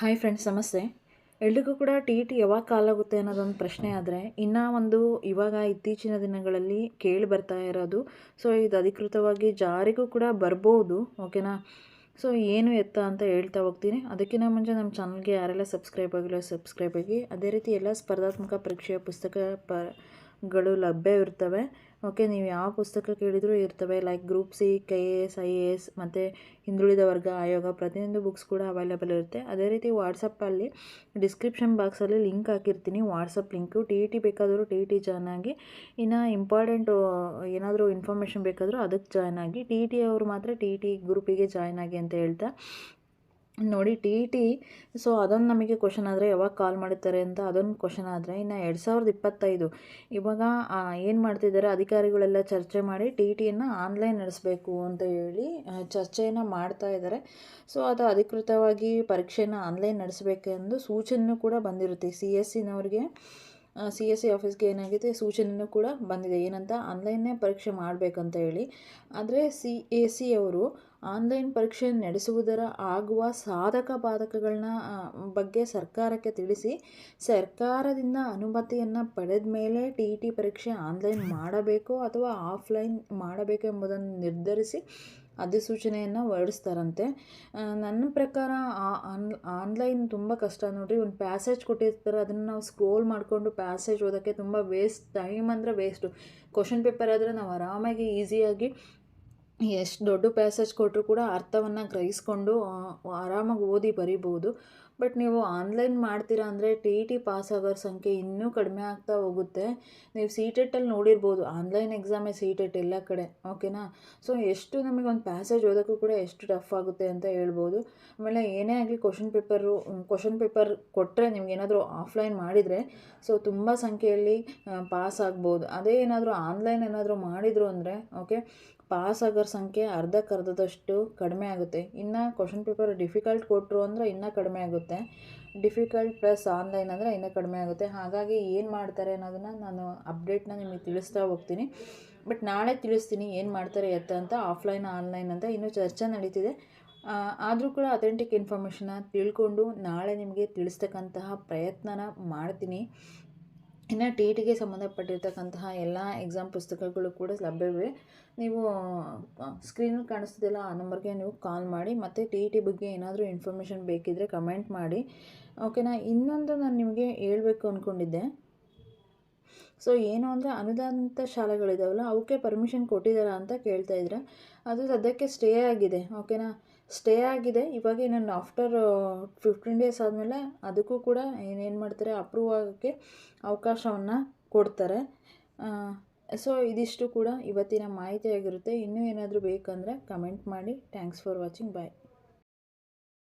Hi friends ನಮಸ್ತೆ. ಎಲ್ರಿಗೂ ಕೂಡ ಟಿ ಟಿ ಯಾವಾಗ ಕಾಲಾಗುತ್ತೆ ಅನ್ನೋದೊಂದು ಪ್ರಶ್ನೆ ಆದರೆ, ಇನ್ನೂ ಒಂದು ಇವಾಗ ಇತ್ತೀಚಿನ ದಿನಗಳಲ್ಲಿ ಕೇಳಿ ಬರ್ತಾ ಇರೋದು. ಸೊ ಇದು ಅಧಿಕೃತವಾಗಿ ಜಾರಿಗೂ ಕೂಡ ಬರ್ಬೋದು ಓಕೆನಾ ಸೊ ಏನು ಎತ್ತ ಅಂತ ಹೇಳ್ತಾ ಹೋಗ್ತೀನಿ. ಅದಕ್ಕಿಂತ ಮುಂಚೆ ನಮ್ಮ ಚಾನಲ್ಗೆ ಯಾರೆಲ್ಲ ಸಬ್ಸ್ಕ್ರೈಬ್ ಆಗಿಲ್ಲ ಸಬ್ಸ್ಕ್ರೈಬ್ ಆಗಿ. ಅದೇ ರೀತಿ ಎಲ್ಲ ಸ್ಪರ್ಧಾತ್ಮಕ ಪರೀಕ್ಷೆಯ ಪುಸ್ತಕ ಪ ಗಳು ಲಭ್ಯವಿರ್ತವೆ ಓಕೆ ನೀವು ಯಾವ ಪುಸ್ತಕ ಕೇಳಿದರೂ ಇರ್ತವೆ like group C K A S I A S ಮತ್ತು ಹಿಂದುಳಿದ ವರ್ಗ ಆಯೋಗ, ಪ್ರತಿಯೊಂದು ಬುಕ್ಸ್ ಕೂಡ ಅವೈಲೇಬಲ್ ಇರುತ್ತೆ. ಅದೇ ರೀತಿ ವಾಟ್ಸಪ್ಪಲ್ಲಿ ಡಿಸ್ಕ್ರಿಪ್ಷನ್ ಬಾಕ್ಸಲ್ಲಿ ಲಿಂಕ್ ಹಾಕಿರ್ತೀನಿ. WhatsApp link T E T ಬೇಕಾದರೂ ಟಿ ಇ ಟಿ ಜಾಯ್ನ್ ಆಗಿ, ಇನ್ನು ಇಂಪಾರ್ಟೆಂಟು ಏನಾದರೂ ಇನ್ಫಾರ್ಮೇಷನ್ ಬೇಕಾದರೂ ಅದಕ್ಕೆ ಜಾಯ್ನ್ ಆಗಿ ಟಿ ಇ ಟಿ ಅವರು ಮಾತ್ರ ಟಿ ಇ ಟಿ ಗ್ರೂಪಿಗೆ ಜಾಯ್ನ್ ಆಗಿ ಅಂತ ಹೇಳ್ತಾ ನೋಡಿ ಟಿ ಇ ಟಿ ಸೊ ಅದೊಂದು ನಮಗೆ ಕ್ವಶನ್ ಆದರೆ ಯಾವಾಗ ಕಾಲ್ ಮಾಡ್ತಾರೆ ಅಂತ ಅದೊಂದು ಕ್ವಶನ್ ಆದರೆ ಇನ್ನು ಎರಡು ಸಾವಿರದ ಇಪ್ಪತ್ತೈದು. ಇವಾಗ ಏನು ಮಾಡ್ತಿದ್ದಾರೆ? ಅಧಿಕಾರಿಗಳೆಲ್ಲ ಚರ್ಚೆ ಮಾಡಿ ಟಿ ಟಿಯನ್ನು ಆನ್ಲೈನ್ ನಡೆಸಬೇಕು ಅಂತ ಹೇಳಿ ಚರ್ಚೆಯನ್ನು ಮಾಡ್ತಾ ಇದ್ದಾರೆ. ಸೊ ಅದು ಅಧಿಕೃತವಾಗಿ ಪರೀಕ್ಷೆಯನ್ನು ಆನ್ಲೈನ್ ನಡೆಸಬೇಕೆಂದು ಸೂಚನೆ ಕೂಡ ಬಂದಿರುತ್ತೆ. ಸಿ ಎಸ್ ಸಿನವ್ರಿಗೆ ಸಿ ಎಸ್ ಸಿ ಆಫೀಸ್ಗೆ ಏನಾಗಿದೆ? ಸೂಚನೆಯೂ ಕೂಡ ಬಂದಿದೆ. ಏನಂತ ಆನ್ಲೈನ್ನೇ ಪರೀಕ್ಷೆ ಮಾಡಬೇಕಂತ ಹೇಳಿ. ಆದರೆ ಸಿ ಎ ಸಿ ಅವರು ಆನ್ಲೈನ್ ಪರೀಕ್ಷೆ ನಡೆಸುವುದರ ಆಗುವ ಸಾಧಕ ಬಾಧಕಗಳನ್ನ ಬಗ್ಗೆ ಸರ್ಕಾರಕ್ಕೆ ತಿಳಿಸಿ, ಸರ್ಕಾರದಿಂದ ಅನುಮತಿಯನ್ನು ಪಡೆದ ಮೇಲೆ ಟಿ ಇ ಟಿ ಪರೀಕ್ಷೆ ಆನ್ಲೈನ್ ಮಾಡಬೇಕು ಅಥವಾ ಆಫ್ಲೈನ್ ಮಾಡಬೇಕು ಎಂಬುದನ್ನು ನಿರ್ಧರಿಸಿ ಅಧಿಸೂಚನೆಯನ್ನು ಹೊರಡಿಸ್ತಾರಂತೆ. ನನ್ನ ಪ್ರಕಾರ ಆನ್ಲೈನ್ ತುಂಬ ಕಷ್ಟ. ನೋಡಿರಿ, ಒಂದು ಪ್ಯಾಸೇಜ್ ಕೊಟ್ಟಿರ್ತಾರೆ, ಅದನ್ನು ನಾವು ಸ್ಕ್ರೋಲ್ ಮಾಡಿಕೊಂಡು ಪ್ಯಾಸೇಜ್ ಓದೋಕ್ಕೆ ತುಂಬ ವೇಸ್ಟ್ ಟೈಮ್ ಅಂದರೆ ವೇಸ್ಟು. ಕ್ವಶನ್ ಪೇಪರ್ ಆದರೆ ನಾವು ಆರಾಮಾಗಿ ಈಸಿಯಾಗಿ ಎಷ್ಟು ದೊಡ್ಡ ಪ್ಯಾಸೇಜ್ ಕೊಟ್ಟರು ಕೂಡ ಅರ್ಥವನ್ನು ಗ್ರಹಿಸ್ಕೊಂಡು ಆರಾಮಾಗಿ ಓದಿ ಬರಿಬೋದು. ಬಟ್ ನೀವು ಆನ್ಲೈನ್ ಮಾಡ್ತೀರಾ ಅಂದರೆ ಟಿ ಇ ಟಿ ಪಾಸ್ ಆಗೋರ ಸಂಖ್ಯೆ ಇನ್ನೂ ಕಡಿಮೆ ಆಗ್ತಾ ಹೋಗುತ್ತೆ. ನೀವು ಸಿ ಟೆಟ್ಟಲ್ಲಿ ನೋಡಿರ್ಬೋದು, ಆನ್ಲೈನ್ ಎಕ್ಸಾಮೇ ಸಿ ಟೆಟ್ ಎಲ್ಲ ಕಡೆ ಓಕೆನಾ ಸೊ ಎಷ್ಟು ನಮಗೆ ಒಂದು ಪ್ಯಾಸೇಜ್ ಓದೋಕ್ಕೂ ಕೂಡ ಎಷ್ಟು ಟಫ್ ಆಗುತ್ತೆ ಅಂತ ಹೇಳ್ಬೋದು. ಆಮೇಲೆ ಏನೇ ಆಗಲಿ ಕ್ವಶನ್ ಪೇಪರು ಕ್ವಶನ್ ಪೇಪರ್ ಕೊಟ್ಟರೆ ನಿಮ್ಗೆ ಏನಾದರೂ ಆಫ್ಲೈನ್ ಮಾಡಿದರೆ ಸೊ ತುಂಬ ಸಂಖ್ಯೆಯಲ್ಲಿ ಪಾಸ್ ಆಗ್ಬೋದು. ಅದೇ ಏನಾದರೂ ಆನ್ಲೈನ್ ಏನಾದರೂ ಮಾಡಿದರು ಅಂದರೆ ಓಕೆ ಪಾಸ್ ಆಗೋರ ಸಂಖ್ಯೆ ಅರ್ಧಕ್ಕರ್ಧದಷ್ಟು ಕಡಿಮೆ ಆಗುತ್ತೆ. ಇನ್ನು ಕ್ವಶನ್ ಪೇಪರ್ ಡಿಫಿಕಲ್ಟ್ ಕೊಟ್ಟರು ಅಂದರೆ ಇನ್ನೂ ಕಡಿಮೆ ಆಗುತ್ತೆ. ಡಿಫಿಕಲ್ಟ್ ಪ್ಲಸ್ ಆನ್ಲೈನ್ ಅಂದರೆ ಇನ್ನೂ ಕಡಿಮೆ ಆಗುತ್ತೆ. ಹಾಗಾಗಿ ಏನು ಮಾಡ್ತಾರೆ ಅನ್ನೋದನ್ನು ನಾನು ಅಪ್ಡೇಟ್ನ ನಿಮಗೆ ತಿಳಿಸ್ತಾ ಹೋಗ್ತೀನಿ. ಬಟ್ ನಾಳೆ ತಿಳಿಸ್ತೀನಿ ಏನು ಮಾಡ್ತಾರೆ ಎತ್ತ ಅಂತ ಆಫ್ಲೈನ್ ಆನ್ಲೈನ್ ಅಂತ ಇನ್ನೂ ಚರ್ಚೆ ನಡೀತಿದೆ. ಆದರೂ ಕೂಡ ಅಥೆಂಟಿಕ್ ಇನ್ಫಾರ್ಮೇಷನ್ನ ತಿಳ್ಕೊಂಡು ನಾಳೆ ನಿಮಗೆ ತಿಳಿಸ್ತಕ್ಕಂತಹ ಪ್ರಯತ್ನನ ಮಾಡ್ತೀನಿ. ಇನ್ನು ಟಿ ಟಿಗೆ ಸಂಬಂಧಪಟ್ಟಿರ್ತಕ್ಕಂತಹ ಎಲ್ಲ ಎಕ್ಸಾಮ್ ಪುಸ್ತಕಗಳು ಕೂಡ ಲಭ್ಯವಿವೆ. ನೀವು ಸ್ಕ್ರೀನಲ್ಲಿ ಕಾಣಿಸ್ತಿದೆಯಲ್ಲ ಆ ನಂಬರ್ಗೆ ನೀವು ಕಾಲ್ ಮಾಡಿ ಮತ್ತು ಟಿ ಟಿ ಬಗ್ಗೆ ಏನಾದರೂ ಇನ್ಫಾರ್ಮೇಷನ್ ಬೇಕಿದ್ದರೆ ಕಮೆಂಟ್ ಮಾಡಿ. ಓಕೆನಾ ಇನ್ನೊಂದು ನಾನು ನಿಮಗೆ ಹೇಳಬೇಕು ಅಂದ್ಕೊಂಡಿದ್ದೆ ಸೊ ಏನು ಅಂದರೆ ಅನುದಾನಿತ ಶಾಲೆಗಳಿದಾವಲ್ಲ ಅವಕ್ಕೆ ಪರ್ಮಿಷನ್ ಕೊಟ್ಟಿದ್ದಾರಾ ಅಂತ ಕೇಳ್ತಾ ಇದ್ರೆ. ಅದು ಸದ್ಯಕ್ಕೆ ಸ್ಟೇ ಆಗಿದೆ. ಓಕೆನಾ ಸ್ಟೇ ಆಗಿದೆ. ಇವಾಗ ನಾನು ಆಫ್ಟರ್ ಫಿಫ್ಟೀನ್ ಡೇಸ್ ಆದಮೇಲೆ ಅದಕ್ಕೂ ಕೂಡ ಏನೇನು ಮಾಡ್ತಾರೆ ಅಪ್ರೂವ್ ಆಗೋಕ್ಕೆ ಅವಕಾಶವನ್ನು ಕೊಡ್ತಾರೆ. ಸೊ ಇದಿಷ್ಟು ಕೂಡ ಇವತ್ತಿನ ಮಾಹಿತಿಯಾಗಿರುತ್ತೆ. ಇನ್ನೂ ಏನಾದರೂ ಬೇಕಂದರೆ ಕಮೆಂಟ್ ಮಾಡಿ. Thanks for watching bye